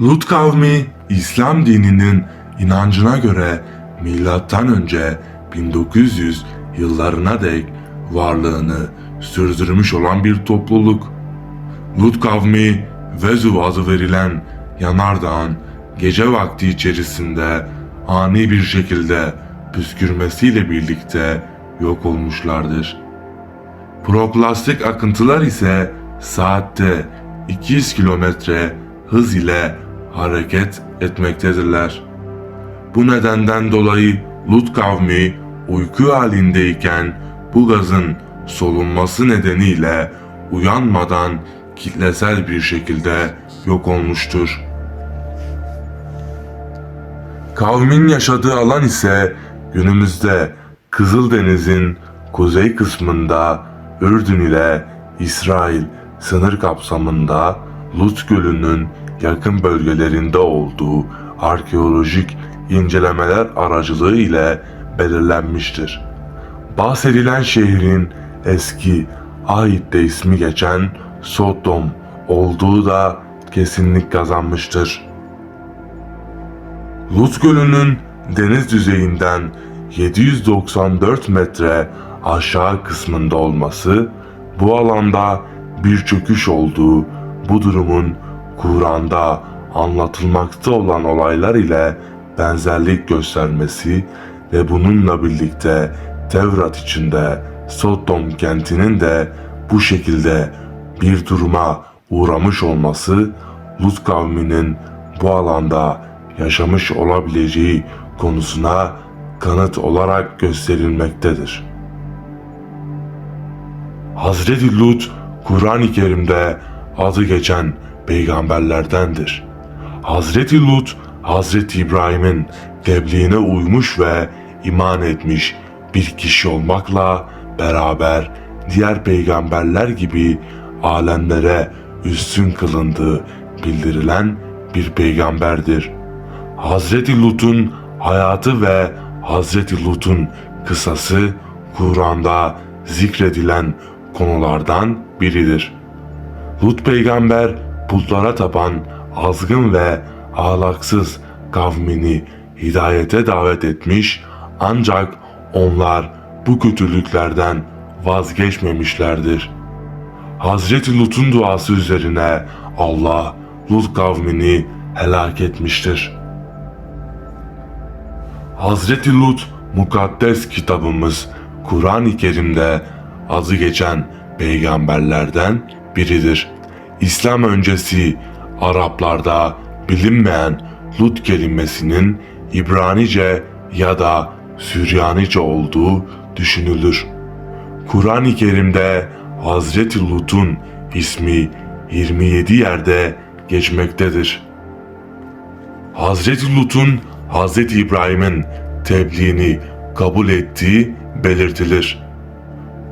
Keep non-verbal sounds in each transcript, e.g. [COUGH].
Lut kavmi İslam dininin inancına göre milattan önce 1900 yıllarına dek varlığını sürdürmüş olan bir topluluk. Lut kavmi Vezuv adı verilen yanardağın gece vakti içerisinde ani bir şekilde püskürmesiyle birlikte yok olmuşlardır. Proklastik akıntılar ise saatte 200 kilometre hız ile hareket etmektedirler. Bu nedenden dolayı Lut kavmi uyku halindeyken bu gazın solunması nedeniyle uyanmadan kitlesel bir şekilde yok olmuştur. Kavmin yaşadığı alan ise günümüzde Kızıldeniz'in kuzey kısmında Ürdün ile İsrail sınır kapsamında Lut Gölü'nün yakın bölgelerinde olduğu arkeolojik incelemeler aracılığı ile belirlenmiştir. Bahsedilen şehrin eski Ait'te ismi geçen Sodom olduğu da kesinlik kazanmıştır. Lut Gölü'nün deniz düzeyinden 794 metre aşağı kısmında olması, bu alanda bir çöküş olduğu, bu durumun Kur'an'da anlatılmakta olan olaylar ile benzerlik göstermesi ve bununla birlikte Tevrat içinde Sodom kentinin de bu şekilde bir duruma uğramış olması Lut kavminin bu alanda yaşamış olabileceği konusuna kanıt olarak gösterilmektedir. Hazreti Lut Kur'an-ı Kerim'de adı geçen peygamberlerdendir. Hazreti Lut Hazreti İbrahim'in tebliğine uymuş ve iman etmiş bir kişi olmakla beraber diğer peygamberler gibi alemlere üstün kılındığı bildirilen bir peygamberdir. Hazreti Lut'un hayatı ve Hazreti Lut'un kısası Kur'an'da zikredilen konulardan biridir. Lut peygamber putlara tapan azgın ve ahlaksız kavmini hidayete davet etmiş ancak onlar bu kötülüklerden vazgeçmemişlerdir. Hazreti Lut'un duası üzerine Allah Lut kavmini helak etmiştir. Hazreti Lut mukaddes kitabımız Kur'an-ı Kerim'de adı geçen peygamberlerden biridir. İslam öncesi Araplarda bilinmeyen Lut kelimesinin İbranice ya da Süryanice olduğu düşünülür. Kur'an-ı Kerim'de Hazreti Lut'un ismi 27 yerde geçmektedir. Hazreti Lut'un Hazreti İbrahim'in tebliğini kabul ettiği belirtilir.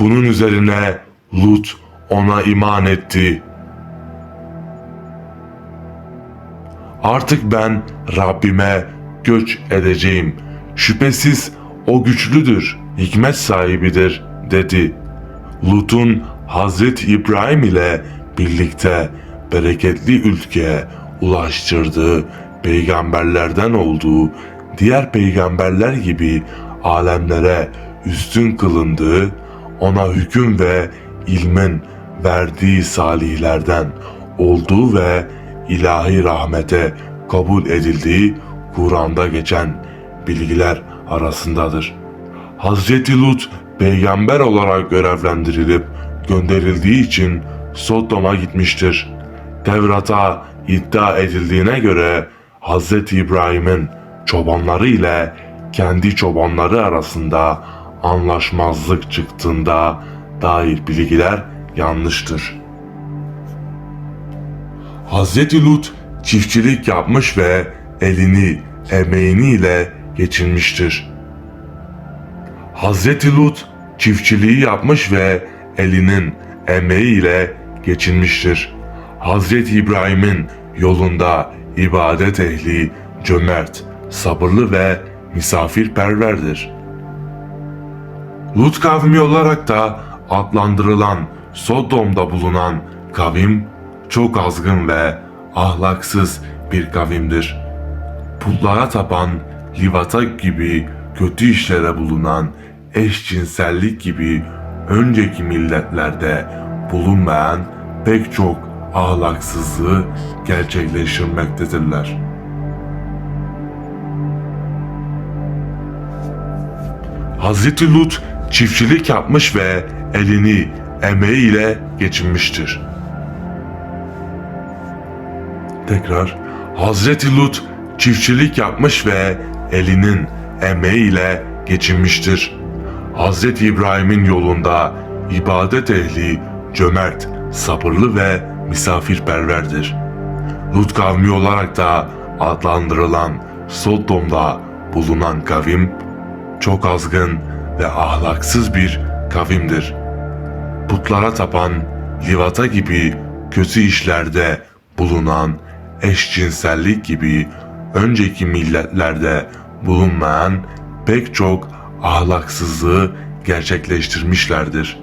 Bunun üzerine Lut ona iman etti. Artık ben Rabbime göç edeceğim. Şüphesiz o güçlüdür, hikmet sahibidir dedi. Lut'un Hazreti İbrahim ile birlikte bereketli ülkeye ulaştırdığı peygamberlerden olduğu diğer peygamberler gibi alemlere üstün kılındığı, ona hüküm ve ilmin verdiği salihlerden olduğu ve ilahi rahmete kabul edildiği Kur'an'da geçen bilgiler arasındadır. Hazreti Lut peygamber olarak görevlendirilip gönderildiği için Sodom'a gitmiştir. Tevrat'a iddia edildiğine göre Hazreti İbrahim'in çobanları ile kendi çobanları arasında anlaşmazlık çıktığında dair bilgiler yanlıştır. Hazreti Lut çiftçilik yapmış ve elini, emeğini ile geçinmiştir. Hazreti Lut çiftçiliği yapmış ve elinin emeği ile geçinmiştir. Hazreti İbrahim'in yolunda ibadet ehli, cömert, sabırlı ve misafirperverdir. Lut kavmi olarak da adlandırılan Sodom'da bulunan kavim çok azgın ve ahlaksız bir kavimdir. Putlara tapan, livata gibi kötü işlere bulunan, eşcinsellik gibi önceki milletlerde bulunmayan pek çok ahlaksızlığı gerçekleştirmektedirler. Hazreti Lut çiftçilik yapmış ve elini emeğiyle geçinmiştir. Tekrar Hazreti Lut çiftçilik yapmış ve elinin emeğiyle geçinmiştir. Hazreti İbrahim'in yolunda ibadet ehli cömert, sabırlı ve misafirperverdir. Lut kavmi olarak da adlandırılan Sodom'da bulunan kavim çok azgın ve ahlaksız bir kavimdir. Putlara tapan, livata gibi kötü işlerde bulunan eşcinsellik gibi önceki milletlerde bulunmayan pek çok ahlaksızlığı gerçekleştirmişlerdir.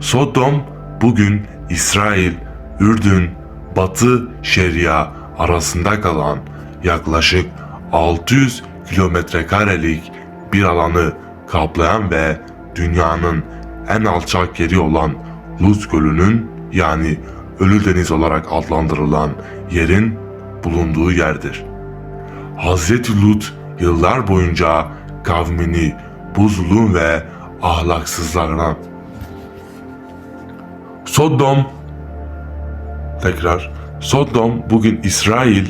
Sodom bugün İsrail, Ürdün, Batı Şeria arasında kalan yaklaşık 600 kilometre karelik bir alanı kaplayan ve dünyanın en alçak yeri olan Luz Gölü'nün yani Ölü Deniz olarak adlandırılan yerin bulunduğu yerdir. Hazreti Lut yıllar boyunca kavmini bu zulüm ve ahlaksızlarına Sodom tekrar Sodom bugün İsrail,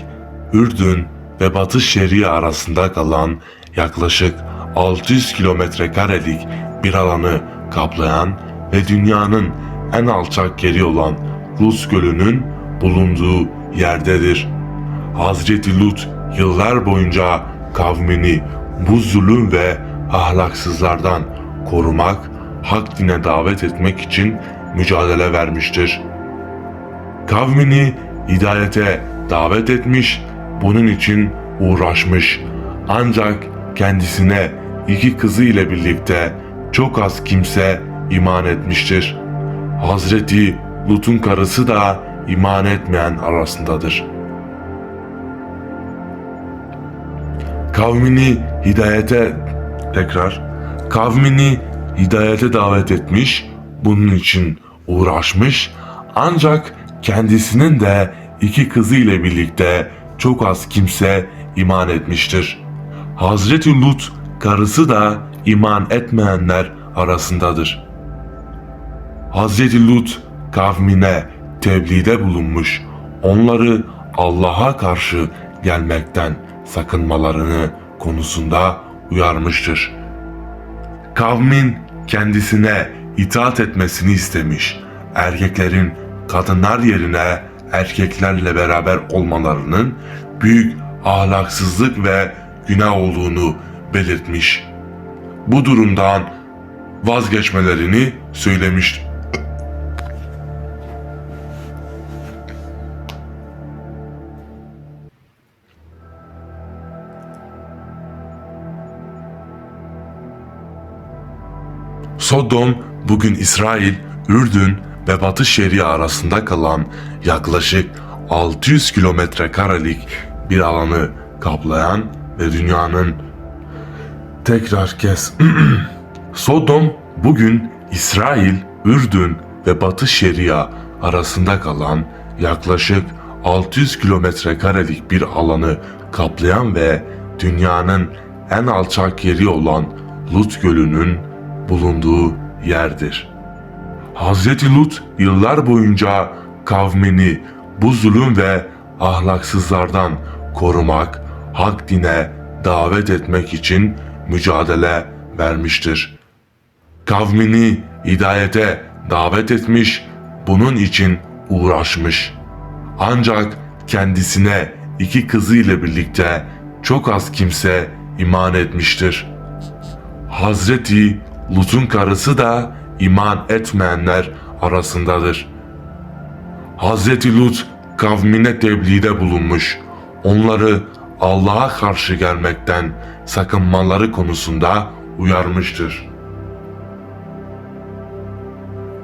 Ürdün ve Batı Şeria arasında kalan yaklaşık 600 kilometre karelik bir alanı kaplayan ve dünyanın en alçak yeri olan Luz Gölü'nün bulunduğu yerdedir. Hazreti Lut yıllar boyunca kavmini bu zulüm ve ahlaksızlardan korumak, hak dine davet etmek için mücadele vermiştir. Kavmini hidayete davet etmiş, bunun için uğraşmış. Ancak kendisine iki kızı ile birlikte çok az kimse iman etmiştir. Hazreti Lut'un karısı da iman etmeyen arasındadır. Kavmini hidayete tekrar kavmini hidayete davet etmiş, bunun için uğraşmış ancak kendisinin de iki kızı ile birlikte çok az kimse iman etmiştir. Hazreti Lut karısı da iman etmeyenler arasındadır. Hazreti Lut kavmine tebliğde bulunmuş, onları Allah'a karşı gelmekten sakınmalarını konusunda uyarmıştır. Kavmin kendisine itaat etmesini istemiş, erkeklerin kadınlar yerine erkeklerle beraber olmalarının büyük ahlaksızlık ve günah olduğunu belirtmiş. Bu durumdan vazgeçmelerini söylemiştir. Sodom bugün İsrail, Ürdün ve Batı Şeria arasında kalan yaklaşık 600 kilometre karelik bir alanı kaplayan ve dünyanın tekrar kes [CLEARS THROAT] Sodom bugün İsrail, Ürdün ve Batı Şeria arasında kalan yaklaşık 600 kilometre karelik bir alanı kaplayan ve dünyanın en alçak yeri olan Lut Gölü'nün bulunduğu yerdir. Hazreti Lut yıllar boyunca kavmini bu zulüm ve ahlaksızlardan korumak, hak dine davet etmek için mücadele vermiştir. Kavmini hidayete davet etmiş, bunun için uğraşmış. Ancak kendisine iki kızı ile birlikte çok az kimse iman etmiştir. Hazreti Lut'un karısı da iman etmeyenler arasındadır. Hazreti Lut kavmine tebliğde bulunmuş, onları Allah'a karşı gelmekten sakınmaları konusunda uyarmıştır.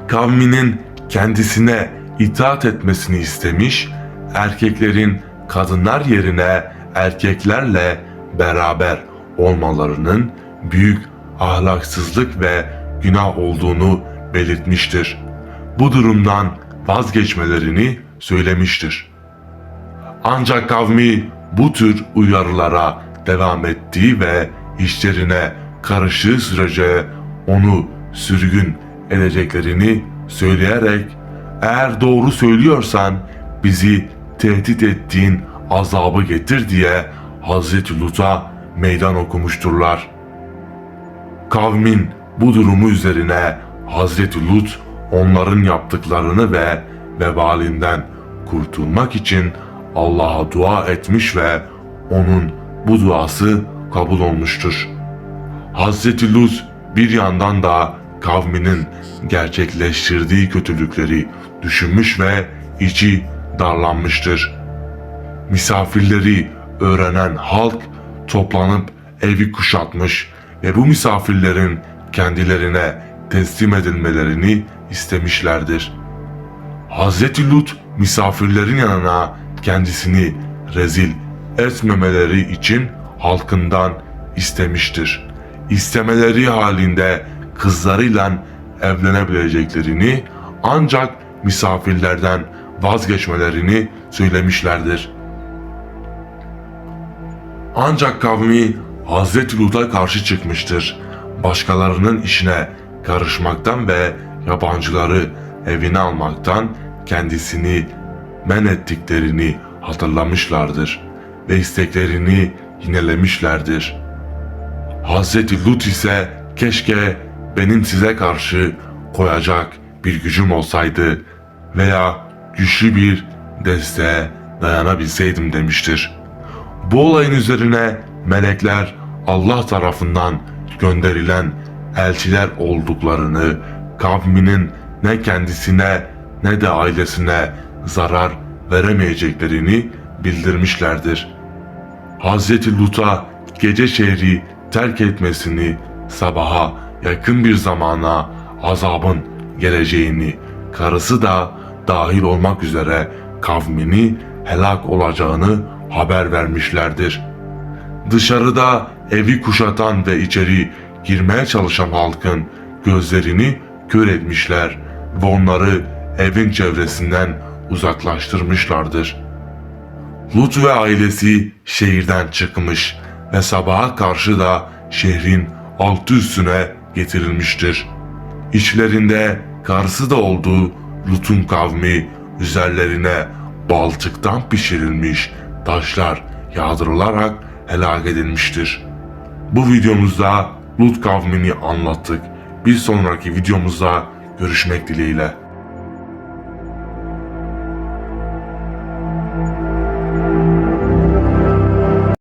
Kavminin kendisine itaat etmesini istemiş, erkeklerin kadınlar yerine erkeklerle beraber olmalarının büyük ahlaksızlık ve günah olduğunu belirtmiştir. Bu durumdan vazgeçmelerini söylemiştir. Ancak kavmi bu tür uyarılara devam ettiği ve işlerine karıştığı sürece onu sürgün edeceklerini söyleyerek eğer doğru söylüyorsan bizi tehdit ettiğin azabı getir diye Hazreti Lut'a meydan okumuşturlar. Kavmin bu durumu üzerine Hazreti Lut onların yaptıklarını ve vebalinden kurtulmak için Allah'a dua etmiş ve onun bu duası kabul olmuştur. Hazreti Lut bir yandan da kavminin gerçekleştirdiği kötülükleri düşünmüş ve içi darlanmıştır. Misafirleri öğrenen halk toplanıp evi kuşatmış ve bu misafirlerin kendilerine teslim edilmelerini istemişlerdir. Hazreti Lut misafirlerin yanına kendisini rezil etmemeleri için halkından istemiştir. İstemeleri halinde kızlarıyla evlenebileceklerini ancak misafirlerden vazgeçmelerini söylemişlerdir. Ancak kavmi Hazreti Lut'a karşı çıkmıştır. Başkalarının işine karışmaktan ve yabancıları evine almaktan kendisini men ettiklerini hatırlamışlardır ve isteklerini yinelemişlerdir. Hazreti Lut ise keşke benim size karşı koyacak bir gücüm olsaydı veya güçlü bir desteğe dayanabilseydim demiştir. Bu olayın üzerine melekler Allah tarafından gönderilen elçiler olduklarını, kavminin ne kendisine ne de ailesine zarar veremeyeceklerini bildirmişlerdir. Hazreti Lut'a gece şehri terk etmesini, sabaha yakın bir zamana azabın geleceğini, karısı da dahil olmak üzere kavmini helak olacağını haber vermişlerdir. Dışarıda evi kuşatan ve içeri girmeye çalışan halkın gözlerini kör etmişler ve onları evin çevresinden uzaklaştırmışlardır. Lut ve ailesi şehirden çıkmış ve sabaha karşı da şehrin altı üstüne getirilmiştir. İçlerinde karısı da olduğu Lut'un kavmi üzerlerine balçıktan pişirilmiş taşlar yağdırılarak helak edilmiştir. Bu videomuzda Lut kavmini anlattık. Bir sonraki videomuzda görüşmek dileğiyle.